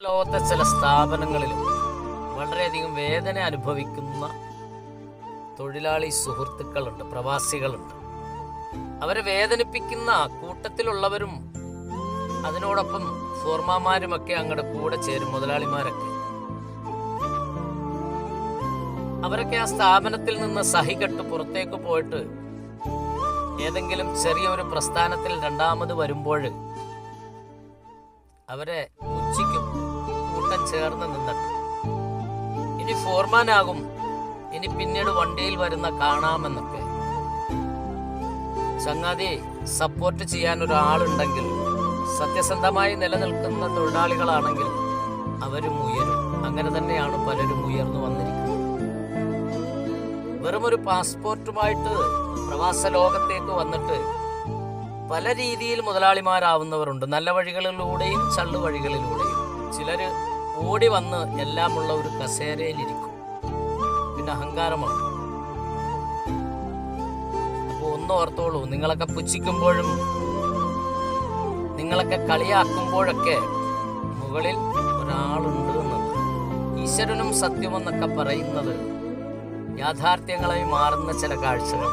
ലോകത്തെ ചില സ്ഥാപനങ്ങളിലും വളരെയധികം വേദന അനുഭവിക്കുന്ന തൊഴിലാളി സുഹൃത്തുക്കളുണ്ട് പ്രവാസികളുണ്ട്. അവരെ വേദനിപ്പിക്കുന്ന കൂട്ടത്തിലുള്ളവരും അതിനോടൊപ്പം ഫോർമാമാരുമൊക്കെ അങ്ങോട്ട് കൂടെ ചേരും മുതലാളിമാരൊക്കെ. അവരൊക്കെ ആ സ്ഥാപനത്തിൽ നിന്ന് സഹികെട്ട് പുറത്തേക്ക് പോയിട്ട് ഏതെങ്കിലും ചെറിയൊരു പ്രസ്ഥാനത്തിൽ രണ്ടാമത് വരുമ്പോൾ അവരെ കൂട്ടം ചേർന്ന് നിന്നിട്ട് ഇനി ഫോർമാനാകും. ഇനി പിന്നീട് വണ്ടിയിൽ വരുന്ന കാണാമെന്നൊക്കെ. ചങ്ങാതി സപ്പോർട്ട് ചെയ്യാൻ ഒരാളുണ്ടെങ്കിൽ സത്യസന്ധമായി നിലനിൽക്കുന്ന തൊഴിലാളികളാണെങ്കിൽ അവരും ഉയരും. അങ്ങനെ തന്നെയാണ് പലരും ഉയർന്നു വന്നിരിക്കുന്നത്. വെറും ഒരു പാസ്പോർട്ടുമായിട്ട് പ്രവാസ ലോകത്തേക്ക് വന്നിട്ട് പല രീതിയിൽ മുതലാളിമാരാവുന്നവരുണ്ട്. നല്ല വഴികളിലൂടെയും ചള്ളു വഴികളിലൂടെയും. ചിലര് ഓടി വന്ന് എല്ലാമുള്ള ഒരു കസേരയിലിരിക്കും. പിന്നെ അഹങ്കാരമാണ്. അപ്പോൾ ഒന്ന് ഓർത്തോളൂ നിങ്ങളൊക്കെ പുച്ഛിക്കുമ്പോഴും നിങ്ങളൊക്കെ കളിയാക്കുമ്പോഴൊക്കെ മുകളിൽ ഒരാളുണ്ട് എന്നത്. ഈശ്വരനും സത്യമെന്നൊക്കെ പറയുന്നത് യാഥാർത്ഥ്യങ്ങളായി മാറുന്ന ചില കാഴ്ചകൾ